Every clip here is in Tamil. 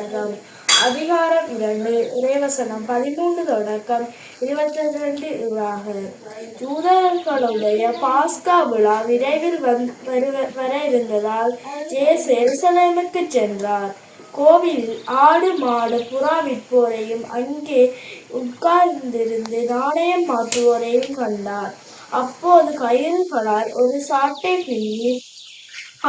வாசகம் அதிகாரம் இரண்டு இறைவசனம் பதிமூன்று தொடக்கம். இருபத்தி ரெண்டு இவ்வாக யூதர்களுடைய பாஸ்கா விழா விரைவில் வந் வர இருந்ததால் ஜேசு எருசலேமுக்கு சென்றார். கோவிலில் ஆடு மாடு புறா விற்போரையும் அங்கே உட்கார்ந்திருந்து நாணயம் மாற்றுவோரையும் கண்டார். அப்போது கயிறுகளால் ஒரு சாட்டை பின்னி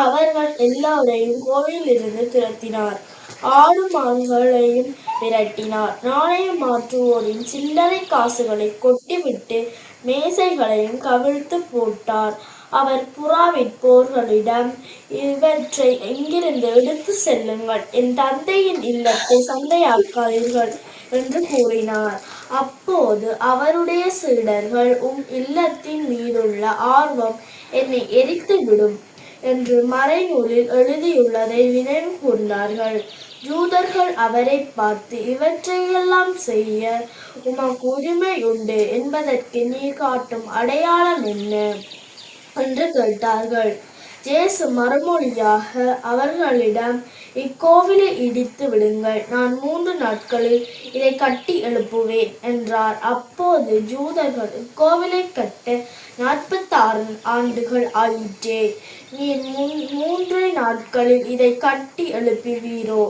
அவர்கள் எல்லோரையும் கோவிலிருந்து துரத்தினார். ஆடு மான்களையும் விரட்டினார். நாணயம் மாற்றுவோரின் சில்லறை காசுகளை கொட்டிவிட்டு மேசைகளையும் கவிழ்த்து போட்டார். அவர் புறா விற்போர்களிடம் இவற்றை எங்கிருந்து எடுத்து செல்லுங்கள். என் தந்தையின் இல்லத்தை சந்தையாக்காதீர்கள் என்று கூறினார். அப்போது அவருடைய சீடர்கள் உம் இல்லத்தின் மீதுள்ள ஆர்வம் என்னை எரித்து விடும் என்று மறைநூலில் எழுதியுள்ளதை நினைவு கூர்ந்தார்கள். யூதர்கள் அவரை பார்த்து இவற்றையெல்லாம் செய்ய உமக்கு உரிமை உண்டு என்பதற்கு நீ காட்டும் அடையாளம் என்ன? என்று கேட்டார்கள். ஜேசு மறுமொழியாக அவர்களிடம் இக்கோவிலை இடித்து விடுங்கள் நான் மூன்று நாட்களில் இதை கட்டி எழுப்புவேன் என்றார். அப்போது ஜூதர்கள் இக்கோவிலை கட்ட நாற்பத்தாறு ஆண்டுகள் ஆயிற்றே நீர் மூன்று நாட்களில் இதை கட்டி எழுப்புவீரோ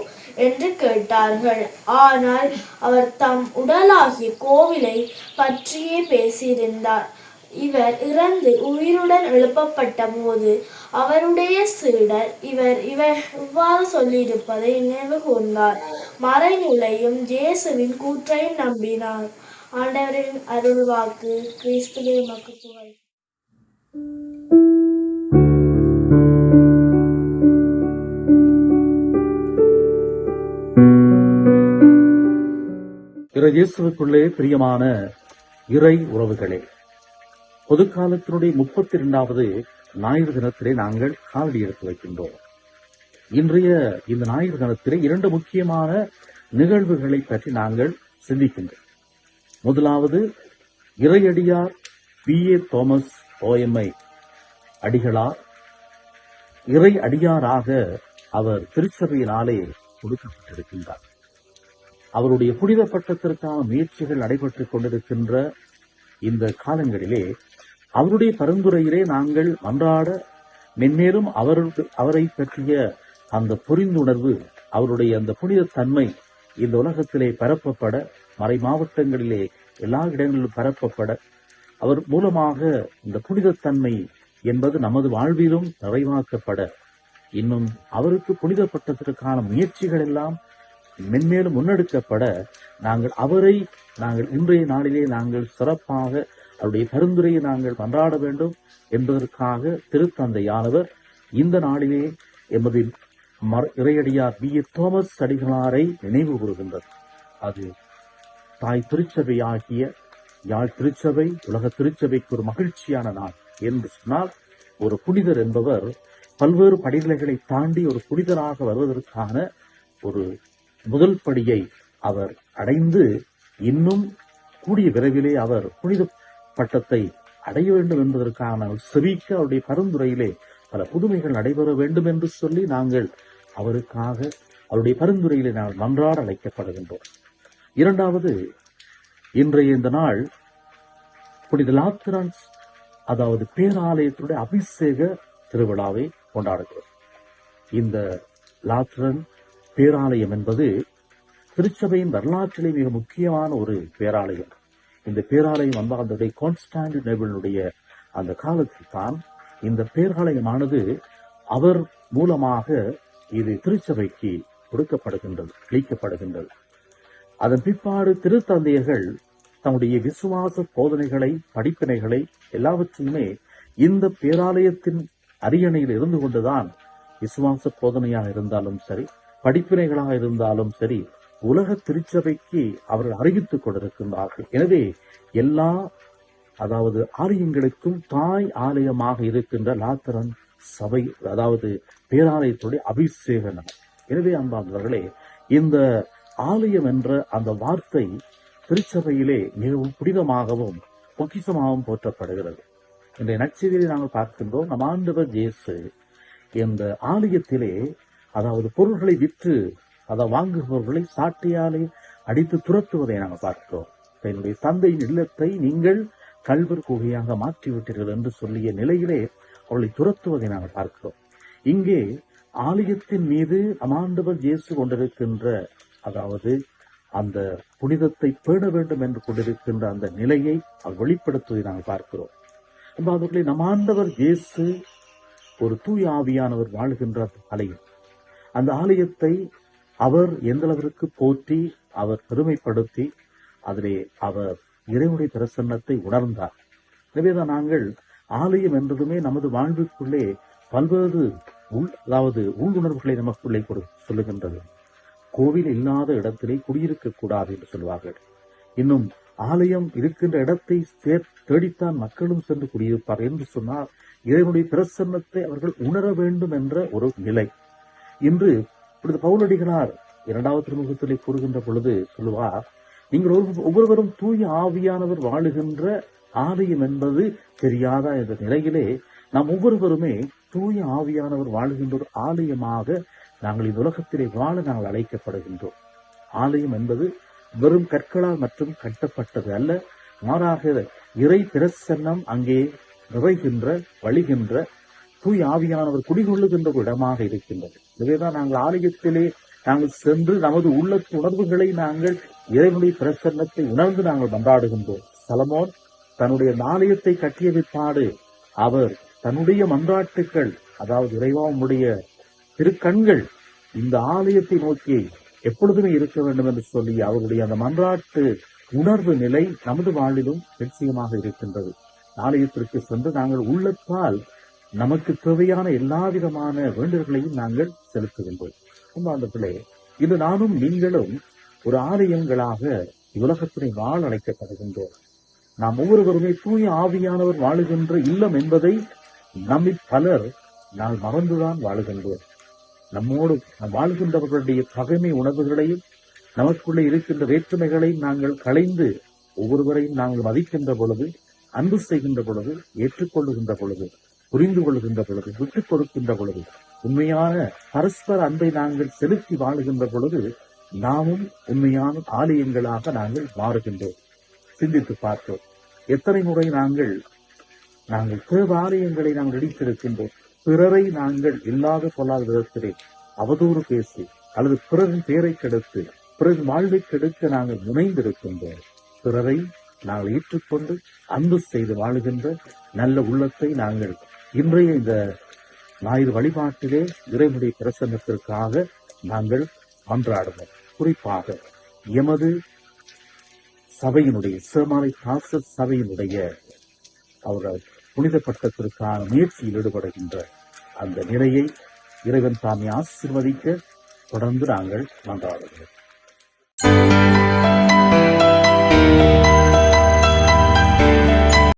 என்று கேட்டார்கள். ஆனால் அவர் தம் உடலாகிய கோவிலை பற்றியே பேசியிருந்தார். இவர் இறந்து உயிருடன் எழுப்பப்பட்ட போது அவருடைய சீடர் இவர் இவர் இவ்வாறு சொல்லியிருப்பதை நினைவு கூர்ந்தார். மறைநூலையும் ஜேசுவின் கூற்றையும் நம்பினார். ஆண்டவரின் அருள்வாக்கு கிறிஸ்துவே மக்கு புகழ். இறை இயேசுக்குள்ளே பிரியமான இறை உறவுகளே பொதுக்காலத்தினுடைய முப்பத்தி இரண்டாவது ஞாயிறு தினத்திலே நாங்கள் காலடி எடுத்து வைக்கின்றோம். இன்றைய இந்த ஞாயிறு தினத்திலே இரண்டு முக்கியமான நிகழ்வுகளை பற்றி நாங்கள் சிந்திக்கின்றோம். முதலாவது இறையடியார் பி. ஏ. தோமஸ் ஓஎம்ஐ அடிகளார். இறை அடியாராக அவர் திருச்சபையினாலே கொடுக்கப்பட்டிருக்கின்றார். அவருடைய புனித பட்டத்திற்கான முயற்சிகள் நடைபெற்றுக் கொண்டிருக்கின்ற இந்த காலங்களிலே அவருடைய பரிந்துரையிலே நாங்கள் அன்றாட மென்மேலும் அவருக்கு அவரை பற்றிய அந்த புரிந்துணர்வு அவருடைய அந்த புனித தன்மை இந்த உலகத்திலே பரப்பப்பட மறை மாவட்டங்களிலே எல்லா இடங்களிலும் பரப்பப்பட அவர் மூலமாக இந்த புனிதத்தன்மை என்பது நமது வாழ்விலும் நிறைவாக்கப்பட இன்னும் அவருக்கு புனித பட்டத்திற்கான முயற்சிகள் எல்லாம் மென்மேலும் முன்னெடுக்கப்பட நாங்கள் அவரை நாங்கள் இன்றைய நாளிலே நாங்கள் சிறப்பாக அவருடைய பரிந்துரையை நாங்கள் கொண்டாட வேண்டும் என்பதற்காக திருத்தந்தையானவர் இந்த நாளிலே எமது மர் இறையடியார் பி. ஏ. தோமஸ் அடிகளாரை நினைவு கூறுகின்றது அது தாய் திருச்சபை ஆகிய யாழ் திருச்சபை உலக திருச்சபைக்கு ஒரு மகிழ்ச்சியான நாள் என்று சொன்னால் ஒரு புனிதர் என்பவர் பல்வேறு படிநிலைகளை தாண்டி ஒரு புனிதராக வருவதற்கான ஒரு முதல் படியை அவர் அடைந்து இன்னும் கூடிய விரைவிலே அவர் புனித பட்டத்தை அடைய வேண்டும் என்பதற்கான செவிக்க அவருடைய பரிந்துரையிலே பல புதுமைகள் நடைபெற வேண்டும் என்று சொல்லி நாங்கள் அவருக்காக அவருடைய பரிந்துரையிலே நாங்கள் நன்றாட அழைக்கப்படுகின்றோம். இரண்டாவது இன்றைய இந்த நாள் புனித லாத்திரான்ஸ் அதாவது பேராலயத்துடைய அபிஷேக திருவிழாவை கொண்டாடுகிறோம் இந்த லாத்திரன் பேராலயம் என்பது திருச்சபையின் வரலாற்றிலே மிக முக்கியமான ஒரு பேராலயம். இந்த பேராலயம் வந்து அந்த கான்ஸ்டாண்டினேபிளுடைய அந்த காலத்தில் தான் இந்த பேராலயமானது அவர் மூலமாக இது திருச்சபைக்கு கொடுக்கப்படுகின்றது அளிக்கப்படுகின்றது. அதன் பிற்பாடு திருத்தந்தையர்கள் தம்முடைய விசுவாச போதனைகளை படிப்பினைகளை எல்லாவற்றையுமே இந்த பேராலயத்தின் அரியணையில் இருந்து கொண்டுதான் விசுவாச போதனையாக இருந்தாலும் சரி படிப்பினைகளாக இருந்தாலும் சரி உலக திருச்சபைக்கு அவர்கள் அறிவித்துக் கொண்டிருக்கின்றார்கள். எனவே எல்லா அதாவது ஆலயங்களுக்கும் தாய் ஆலயமாக இருக்கின்ற லாத்தரன் சபை அதாவது பேராலயத்துடைய அபிஷேக நாள் எனவே அன்பார்ந்தவர்களே இந்த ஆலயம் என்ற அந்த வார்த்தை திருச்சபையிலே மிகவும் புனிதமாகவும் பொக்கிசமாகவும் போற்றப்படுகிறது. இந்த நற்செய்தியை நாங்கள் பார்க்கின்றோம் நம் ஆண்டவர் ஜேசு இந்த ஆலயத்திலே அதாவது பொருள்களை விற்று அதை வாங்குபவர்களை சாட்டையாலே அடித்து துரத்துவதை நாங்கள் பார்க்கிறோம். என்னுடைய தந்தையின் இல்லத்தை நீங்கள் கல்வர் குகையாக மாற்றிவிட்டீர்கள் என்று சொல்லிய நிலையிலே அவர்களை துரத்துவதை நாங்கள் பார்க்கிறோம். இங்கே ஆலயத்தின் மீது அமாண்டவர் இயேசு கொண்டிருக்கின்ற அதாவது அந்த புனிதத்தை பேண வேண்டும் என்று கொண்டிருக்கின்ற அந்த நிலையை அவர் வெளிப்படுத்துவதை நாங்கள் பார்க்கிறோம். அன்பாதவர்களே நம் ஆண்டவர் இயேசு ஒரு தூய ஆவியானவர் வாழ்கின்ற ஆலயம். அந்த ஆலயத்தை அவர் எந்த அளவிற்கு போற்றி அவர் பெருமைப்படுத்தி அதிலே அவர் இறைவனுடைய பிரசன்னத்தை உணர்ந்தார். எனவேதான் நாங்கள் ஆலயம் என்றதுமே நமது வாழ்விற்குள்ளே பல்வேறு உள் அதாவது உள்ளுணர்வுகளை நமக்குள்ளே கொடு சொல்லுகின்றது. கோவில் இல்லாத இடத்திலே குடியிருக்க கூடாது என்று சொல்வார்கள். இன்னும் ஆலயம் இருக்கின்ற இடத்தை தேடித்தான் மக்களும் சென்று குடியிருப்பார் என்று சொன்னால் இறைவனுடைய பிரசன்னத்தை அவர்கள் உணர வேண்டும் என்ற ஒரு நிலை. இன்று இப்பொழுது பவுலடிகளார் இரண்டாவது திருமுகத்திலே கூறுகின்ற பொழுது சொல்லுவார் நீங்கள் ஒவ்வொருவரும் தூய ஆவியானவர் வாழுகின்ற ஆலயம் என்பது தெரியாதா என்ற நிலையிலே நாம் ஒவ்வொருவருமே தூய ஆவியானவர் வாழுகின்ற ஒரு ஆலயமாக நாங்கள் இந்த உலகத்திலே வாழ நாங்கள் அழைக்கப்படுகின்றோம். ஆலயம் என்பது வெறும் கற்களால் மற்றும் கட்டப்பட்டது அல்ல மாறாக இறை பிரசன்னம் அங்கே நிறைகின்ற வழிகின்ற தூய் ஆவியானவர் குடிகொள்ளுகின்ற ஒரு இடமாக இருக்கின்றது. எனவேதான் நாங்கள் ஆலயத்திலே நாங்கள் சென்று நமது உள்ளத்து உணர்வுகளை நாங்கள் இறைவனுடைய பிரசன்னத்தை உணர்ந்து நாங்கள் மன்றாடுகின்றோம். சலமோன் தன்னுடைய ஆலயத்தை கட்டிய விற்பாடு அவர் தன்னுடைய மன்றாட்டுக்கள் அதாவது இறைவா உம்முடைய திருக்கண்கள் இந்த ஆலயத்தை நோக்கி எப்பொழுதுமே இருக்க வேண்டும் என்று சொல்லி அவருடைய அந்த மன்றாட்டு உணர்வு நிலை நமது வாழ்விலும் நிச்சயமாக இருக்கின்றது. ஆலயத்திற்கு சென்று நாங்கள் உள்ளத்தால் நமக்கு தேவையான எல்லா விதமான வேண்டுதல்களையும் நாங்கள் செலுத்துகின்றோம் அந்த பிள்ளை இது நானும் நீங்களும் ஒரு ஆலயங்களாக உலகத்தினை வாழ அழைக்கப்படுகின்றோம் நாம் ஒவ்வொருவருமே தூய ஆவியானவர் வாழுகின்ற இல்லம் என்பதை நம்மி பலர் நாம் மறந்துதான் வாழுகின்றோம். நம்மோடு நாம் வாழ்கின்றவர்களுடைய பகைமை உணர்வுகளையும் நமக்குள்ளே இருக்கின்ற வேற்றுமைகளையும் நாங்கள் களைந்து ஒவ்வொருவரையும் நாங்கள் மதிக்கின்ற பொழுது அன்பு செய்கின்ற பொழுது ஏற்றுக்கொள்ளுகின்ற பொழுது புரிந்து கொள்கின்ற பொழுது விட்டுக் கொடுக்கின்ற பொழுது உண்மையான பரஸ்பர அன்பை நாங்கள் செலுத்தி வாழுகின்ற பொழுது நாமும் உண்மையான ஆலயங்களாக நாங்கள் மாறுகின்றோம். சிந்தித்து பார்த்தோம். எத்தனை முறை நாங்கள் நாங்கள் தேவாலயங்களை நாங்கள் இடித்திருக்கின்றோம் பிறரை நாங்கள் இல்லாத பொல்லாத விதத்திலே அவதூறு பேசி அல்லது பிறரின் பெயரை கெடுத்து பிறரின் வாழ்வை கெடுக்க நாங்கள் முனைந்திருக்கின்றோம். பிறரை நாங்கள் ஏற்றுக்கொண்டு அன்பு செய்து வாழுகின்ற நல்ல உள்ளத்தை நாங்கள் இன்றைய இந்த ஞாயிறு வழிபாட்டிலே இறைவனுடைய பிரசன்னத்திற்காக நாங்கள் அன்றாடுவோம். குறிப்பாக எமது சபையினுடைய சிவமாலை தாச சபையினுடைய அவர்கள் புனித பட்டத்திற்கான முயற்சியில் ஈடுபடுகின்ற அந்த நிலையை இறைவன் தாமே ஆசிர்வதிக்க தொடர்ந்து நாங்கள் மன்றாடுகிறோம்